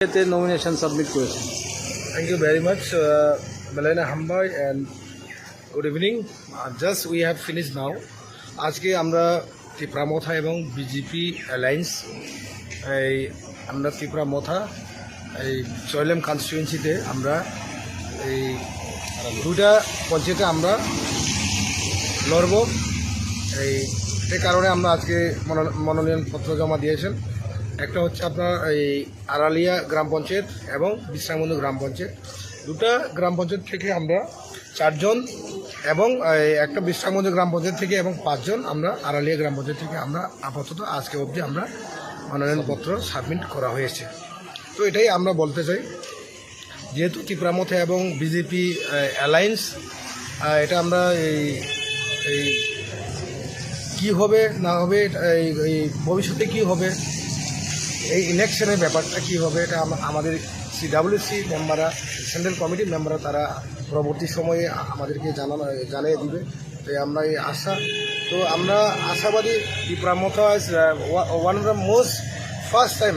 এতে nomination submit করেছেন thank you very much Melena Hambai, and good evening. Uh, just we have finished আজকে আমরা ত্রিপুরা মথা এবং BJP alliance এই আমরা ত্রিপুরা মথা এই চয়লেম কনস্টিটুয়েন্সিতে আমরা এই দুটা পঞ্চায়েতে আমরা লড়ব। এই এই কারণে আমরা আজকে মনো- মনোনয়নপত্র জমা দিয়েছেন। একটা হচ্ছে আপনার এই আড়ালিয়া গ্রাম পঞ্চায়েত এবং বিশ্রামবন্ধু গ্রাম পঞ্চায়েত। দুটা গ্রাম পঞ্চায়েত থেকে আমরা চারজন এবং একটা বিশ্রামবন্ধু গ্রাম পঞ্চায়েত থেকে এবং পাঁচজন আমরা আড়ালিয়া গ্রাম পঞ্চায়েত থেকে আমরা আপাতত আজকে অবধি আমরা মনোনয়নপত্র সাবমিট করা হয়েছে। তো এটাই আমরা বলতে চাই। যেহেতু ত্রিপুরামথে এবং বিজেপি অ্যালায়েন্স এটা আমরা এই এই কি হবে, না হবে এই ভবিষ্যতে কী হবে এই ইলেকশনের ব্যাপারটা কী হবে এটা আম- আমাদের সিডাব্লিউসি মেম্বাররা সেন্ট্রাল কমিটির মেম্বাররা তারা পরবর্তী সময়ে আমাদেরকে জানানো, জানিয়ে দিবে। তাই আমরা এই আশা, তো আমরা আশাবাদী মতো one of the most first time